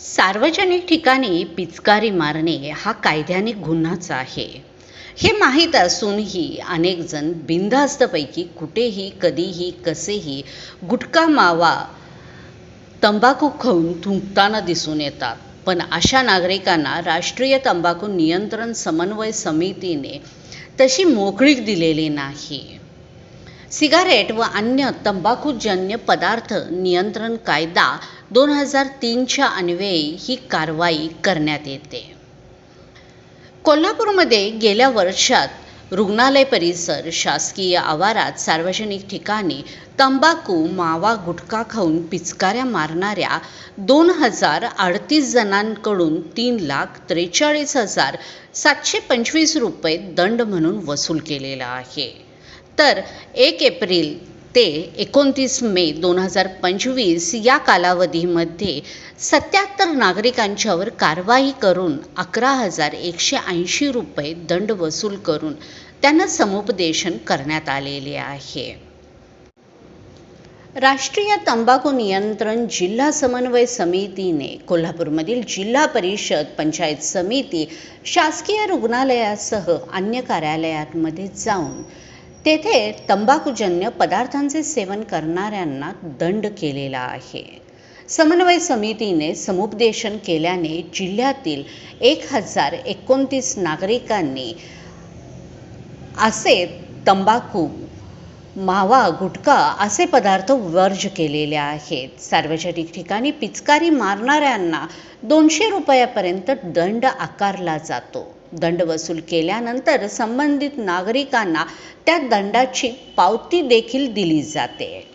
सार्वजनिक ठिकाणी पिचकारी मारणे हा कायद्याने गुन्हाच आहे. हे माहीत असूनही अनेकजण बिनधास्तपैकी कुठेही कधीही कसेही गुटखा मावा तंबाखू खाऊन थुंकताना दिसून येतात. पण अशा नागरिकांना राष्ट्रीय तंबाखू नियंत्रण समन्वय समितीने तशी मोकळीक दिलेली नाही. सिगारेट व अन्य तंबाखूजन्य पदार्थ नियंत्रण कायदा दोन हजार तीनच्या अन्वये ही कारवाई करण्यात येते. कोल्हापूरमध्ये गेल्या वर्षात रुग्णालय परिसर शासकीय आवारात सार्वजनिक ठिकाणी तंबाखू मावा गुटखा खाऊन पिचकाऱ्या मारणाऱ्या दोन हजार अडतीस जणांकडून तीन लाख त्रेचाळीस हजार सातशे पंचवीस रुपये दंड म्हणून वसूल केलेला आहे. तर एक एप्रिल ते एकोणतीस मे दोन हजार पंचवीस या कालावधीमध्ये सत्याहत्तर नागरिकांच्यावर कारवाई करून अकरा हजार एकशे ऐंशी रुपये दंड वसूल करून त्यांना समुपदेशन करण्यात आलेले आहे. राष्ट्रीय तंबाखू नियंत्रण जिल्हा समन्वय समितीने कोल्हापूरमधील जिल्हा परिषद पंचायत समिती शासकीय रुग्णालयासह अन्य कार्यालयांमध्ये जाऊन तेथे तंबाखूजन्य पदार्थांचे सेवन करणाऱ्यांना दंड केलेला आहे. समन्वय समितीने समुपदेशन केल्याने जिल्ह्यातील एक हजार एकोणतीस नागरिकांनी असे तंबाखू मावा गुटखा असे पदार्थ वर्ज केलेले आहेत. सार्वजनिक ठिकाणी पिचकारी मारणाऱ्यांना दोनशे रुपयापर्यंत दंड आकारला जातो. दंड वसूल केल्यानंतर संबंधित नागरिकांना त्या दंडाची पावती देखील दिली जाते.